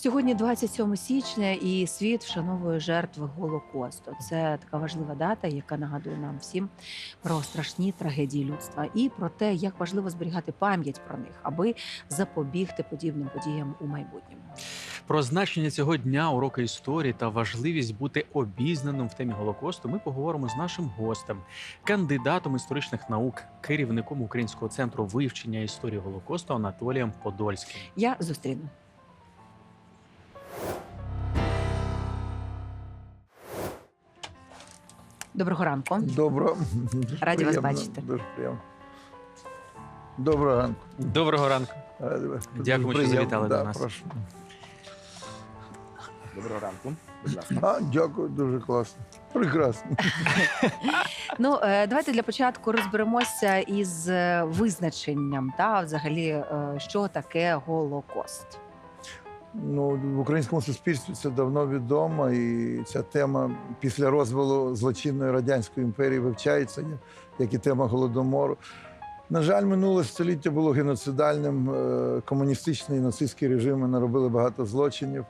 Сьогодні 27 січня, і світ вшановує жертв Голокосту. Це така важлива дата, яка нагадує нам всім про страшні трагедії людства і про те, як важливо зберігати пам'ять про них, аби запобігти подібним подіям у майбутньому. Про значення цього дня, уроки історії та важливість бути обізнаним в темі Голокосту ми поговоримо з нашим гостем, кандидатом історичних наук, керівником Українського центру вивчення історії Голокосту Анатолієм Подольським. Я зустріну. Доброго ранку. Добро. Дуже Раді вас приємно, бачити. Дуже приємно. Доброго ранку. Доброго ранку. Раді вас. Дякуємо, що приємно. завітали да, до нас. Прошу. Доброго ранку. Будь ласка. А, дякую, дуже класно. Прекрасно. Ну, е, давайте для початку розберемося із е, визначенням та взагалі, е, що таке Голокост. Ну, в українському суспільстві це давно відомо, і ця тема після розвалу злочинної радянської імперії вивчається, як- і тема голодомору. На жаль, минуле століття було геноцидальним. е, Комуністичні і нацистські режими наробили багато злочинів.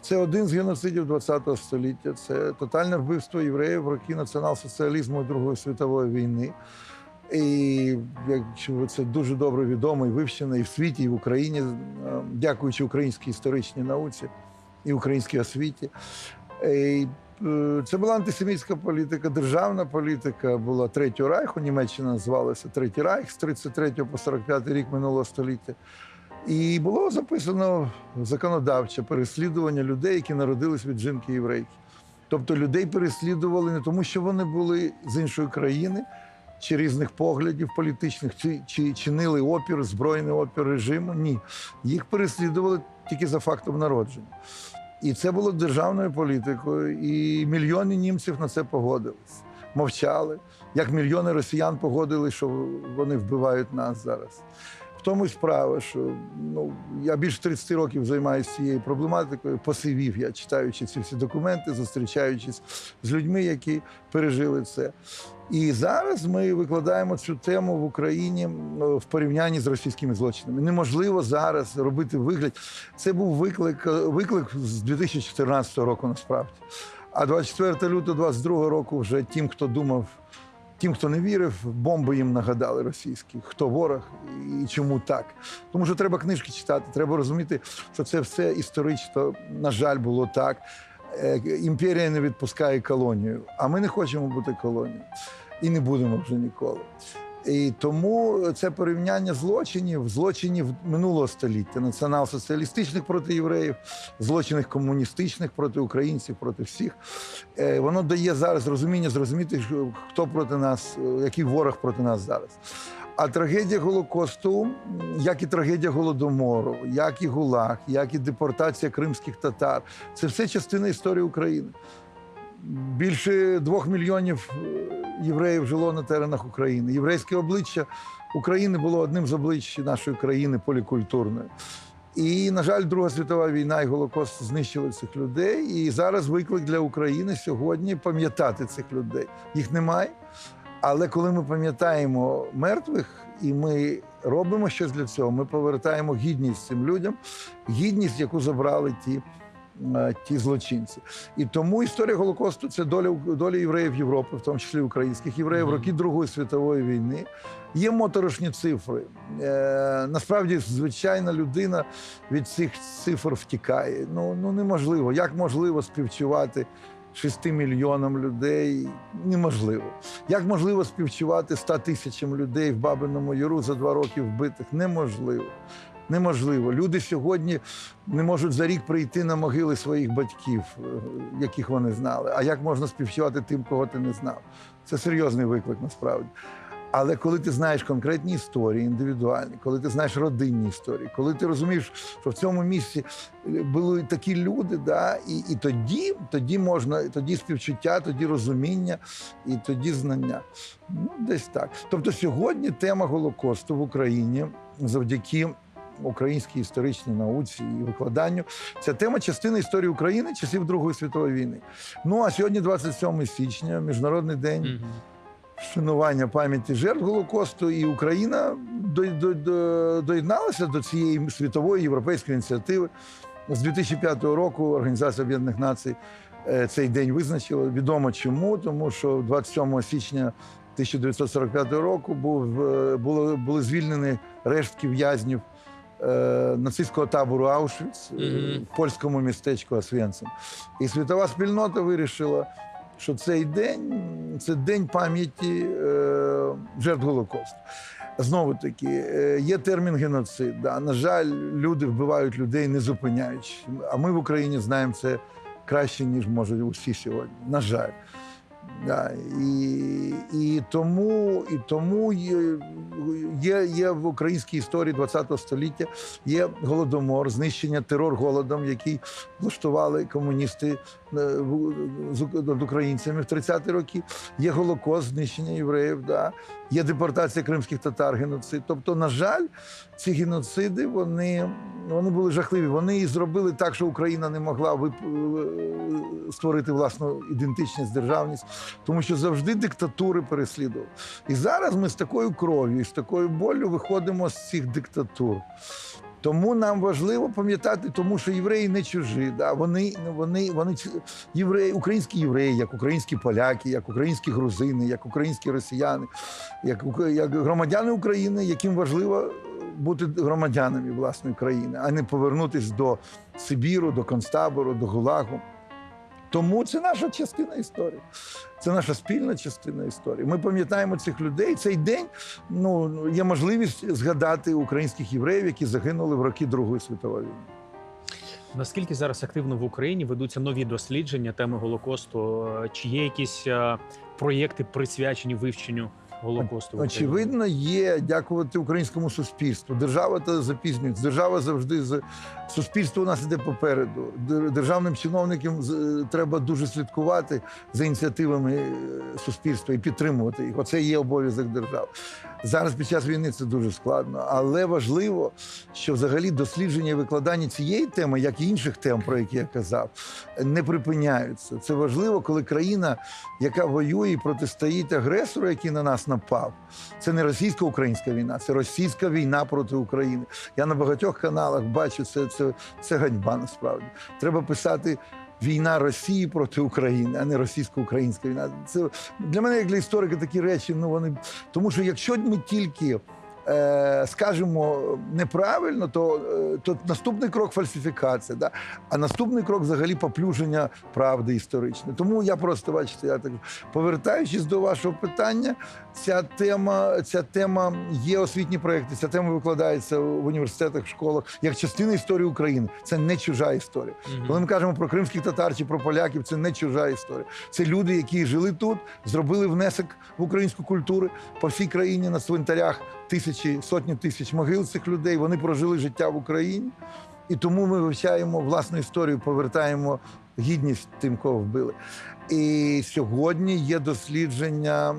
Це один з геноцидів ХХ століття. Це тотальне вбивство євреїв в роки націонал-соціалізму Другої світової війни. І це дуже добре відомо і вивчено і в світі, і в Україні, е, дякуючи українській історичній науці і українській освіті. І, е, Це була антисемітська політика, державна політика була Третього Райху. Німеччина називалася Третій Райх з 33 по 45 рік минулого століття. І було записано законодавче переслідування людей, які народились від жінки єврейки. Тобто людей переслідували не тому, що вони були з іншої країни чи різних поглядів політичних, чи, чи чинили опір, збройний опір режиму. Ні. Їх переслідували тільки за фактом народження. І це було державною політикою, і мільйони німців на це погодились, мовчали, як мільйони росіян погодили, що вони вбивають нас зараз. Тому й справа, що ну я більше 30 років займаюся цією проблематикою, посивів я читаючи ці всі документи, зустрічаючись з людьми, які пережили це. І зараз ми викладаємо цю тему в Україні в порівнянні з російськими злочинами. Неможливо зараз робити вигляд. Це був виклик, виклик з 2014 року, насправді. А 24 лютого 22 року вже тим, хто думав, тим, хто не вірив, бомби їм нагадали російські, хто ворог і чому так. Тому що треба книжки читати, треба розуміти, що це все історично, на жаль, було так. Е, Імперія не відпускає колонію, а ми не хочемо бути колонією і не будемо вже ніколи. І тому це порівняння злочинів, злочинів минулого століття, націонал-соціалістичних проти євреїв, злочинів комуністичних проти українців, проти всіх. Е, Воно дає зараз розуміння, зрозуміти, хто проти нас, е, який ворог проти нас зараз. А трагедія Голокосту, як і трагедія Голодомору, як і ГУЛАГ, як і депортація кримських татар, це все частина історії України. Більше двох мільйонів е, євреїв жило на теренах України. Єврейське обличчя України було одним з облич нашої країни полікультурної. І, на жаль, Друга світова війна і Голокост знищили цих людей. І зараз виклик для України сьогодні пам'ятати цих людей. Їх немає. Але коли ми пам'ятаємо мертвих і ми робимо щось для цього, ми повертаємо гідність цим людям, гідність, яку забрали ті, ті злочинці. І тому історія Голокосту це доля, доля євреїв Європи, в тому числі українських євреїв, роки Другої світової війни. Є моторошні цифри. Е, насправді, звичайна людина від цих цифр втікає. Ну, ну неможливо. Як можливо співчувати 6 мільйонам людей? Неможливо. Як можливо співчувати 100 тисячам людей в Бабиному Яру за два роки вбитих? Неможливо. Неможливо. Люди сьогодні не можуть за рік прийти на могили своїх батьків, е, яких вони знали. А як можна співчувати тим, кого ти не знав? Це серйозний виклик насправді. Але коли ти знаєш конкретні історії, індивідуальні, коли ти знаєш родинні історії, коли ти розумієш, що в цьому місці е, були такі люди, да, і, і тоді, тоді можна, тоді співчуття, тоді розуміння і тоді знання. Ну, десь так. Тобто сьогодні тема Голокосту в Україні завдяки українській історичній науці і викладанню. Ця тема частина історії України часів Другої світової війни. Ну а сьогодні, 27 січня, міжнародний день вшанування пам'яті жертв Голокосту, і Україна до- до- до- доєдналася до цієї світової європейської ініціативи. З 2005 року Організація Об'єднаних Націй е, цей день визначила. Відомо чому, тому що 27 січня 1945 року був, е, було, були звільнені рештки в'язнів нацистського табору Аушвіц е, в польському містечку Освенцим. І світова спільнота вирішила, що цей день це день пам'яті е, жертв Голокосту. Знову таки, е, є термін геноцид. Да. На жаль, люди вбивають людей, не зупиняючи. А ми в Україні знаємо це краще, ніж може усі сьогодні. На жаль. Да. І, і тому, і тому є, є, в українській історії ХХ століття є голодомор, знищення терор голодом, який влаштували комуністи е, над українцями в 30-ті роки. Є голокост, знищення євреїв, да. є депортація кримських татар, геноцид. Тобто, на жаль, ці геноциди вони, вони були жахливі. Вони і зробили так, що Україна не могла вип- е, створити власну ідентичність, державність, тому що завжди диктатури переслідували. І зараз ми з такою кров'ю і з такою болю виходимо з цих диктатур. Тому нам важливо пам'ятати, тому що євреї не чужі. Да? Вони, вони, вони євреї, українські євреї, як українські поляки, як українські грузини, як українські росіяни, як, як громадяни України, яким важливо бути громадянами власної країни, а не повернутись до Сибіру, до концтабору, до Гулагу. Тому це наша частина історії. Це наша спільна частина історії. Ми пам'ятаємо цих людей. Цей день ну є можливість згадати українських євреїв, які загинули в роки Другої світової війни. Наскільки зараз активно в Україні ведуться нові дослідження теми Голокосту? Чи є якісь е, проєкти присвячені вивченню Голокосту? Очевидно, є дякувати українському суспільству. Держава та запізнюється. Держава завжди з суспільство у нас іде попереду. Державним чиновникам треба дуже слідкувати за ініціативами е, суспільства і підтримувати їх. Оце є обов'язок держави. Зараз під час війни це дуже складно, але важливо, що взагалі дослідження і викладання цієї теми, як і інших тем, про які я казав, не припиняються. Це важливо, коли країна, яка воює і протистоїть агресору, який на нас напав. Це не російсько-українська війна, це російська війна проти України. Я на багатьох каналах бачу це, це, це ганьба насправді. Треба писати. Війна Росії проти України, а не російсько-українська війна. Це для мене, як для історика, такі речі. Ну вони тому, що якщо ми тільки скажемо неправильно, то, е, то наступний крок фальсифікація. Да? А наступний крок взагалі поплюження правди історичної. Тому я просто бачите, я так повертаючись до вашого питання, ця тема, ця тема є освітні проекти. Ця тема викладається в університетах, в школах як частина історії України. Це не чужа історія. Мгм. Коли ми кажемо про кримських татар чи про поляків, це не чужа історія. Це люди, які жили тут, зробили внесок в українську культуру по всій країні на цвинтарях тисячі, сотні тисяч могил цих людей. Вони прожили життя в Україні. І тому ми вивчаємо власну історію, повертаємо гідність тим, кого вбили. І сьогодні є дослідження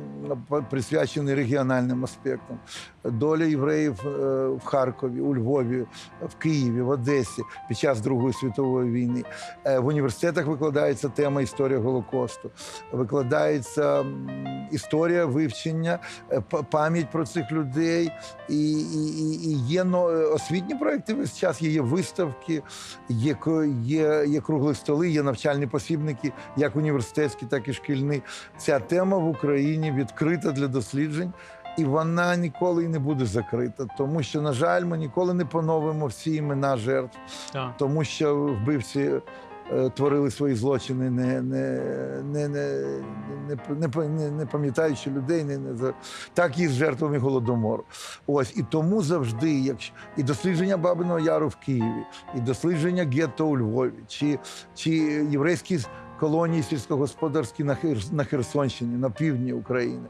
присвячені регіональним аспектам. Доля євреїв е, в Харкові, у Львові, в Києві, в Одесі під час Другої світової війни. Е, В університетах викладається тема історія Голокосту, викладається історія вивчення, е, пам'ять про цих людей. І, і, і- є освітні проекти весь час, є, виставки, є, є, є круглі столи, є навчальні посібники, як університетські, так і шкільні. Ця тема в Україні відкрита для досліджень. І вона ніколи і не буде закрита, тому що, на жаль, ми ніколи не поновимо всі імена жертв, Так. тому що вбивці Е, творили свої злочини, не не, не, не, не, не пам'ятаючи людей, не, не так і з жертвами голодомору. Ось і тому завжди, якщо і дослідження Бабиного Яру в Києві, і дослідження гетто у Львові, чи, чи єврейські. Колонії сільськогосподарські на Херсонщині, на півдні України,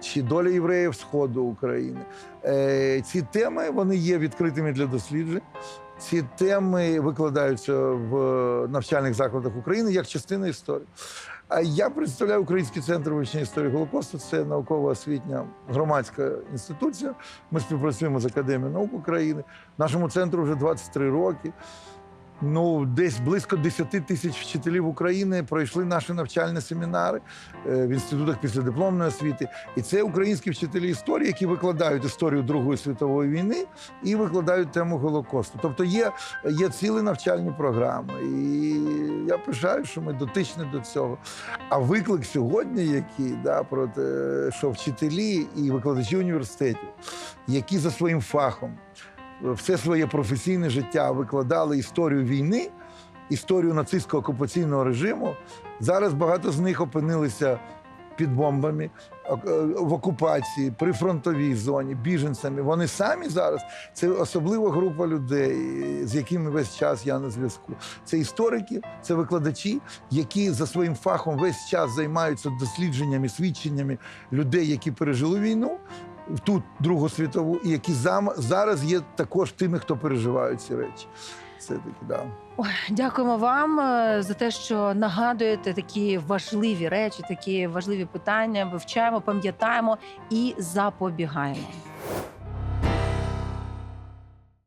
чи доля євреїв Сходу України. Е, ці теми вони є відкритими для досліджень. Ці теми викладаються в навчальних закладах України як частина історії. А я представляю Український центр вивчення історії Голокосту. Це науково-освітня громадська інституція. Ми співпрацюємо з Академією наук України. Нашому центру вже 23 роки. Ну, десь близько 10 тисяч вчителів України пройшли наші навчальні семінари е, в інститутах післядипломної освіти. І це українські вчителі історії, які викладають історію Другої світової війни і викладають тему Голокосту. Тобто є, є цілі навчальні програми. І я пишаю, що ми дотичні до цього. А виклик сьогодні, який да, про те, що вчителі і викладачі університетів, які за своїм фахом все своє професійне життя викладали історію війни, історію нацистського окупаційного режиму. Зараз багато з них опинилися під бомбами е, в окупації, при фронтовій зоні, біженцями. Вони самі зараз це особлива група людей, з якими весь час я на зв'язку. Це історики, це викладачі, які за своїм фахом весь час займаються дослідженнями, свідченнями людей, які пережили війну. В ту Другу світову, і які зараз є також тими, хто переживають ці речі. Це таки, да. Дякуємо вам е, за те, що нагадуєте такі важливі речі, такі важливі питання. Вивчаємо, пам'ятаємо і запобігаємо.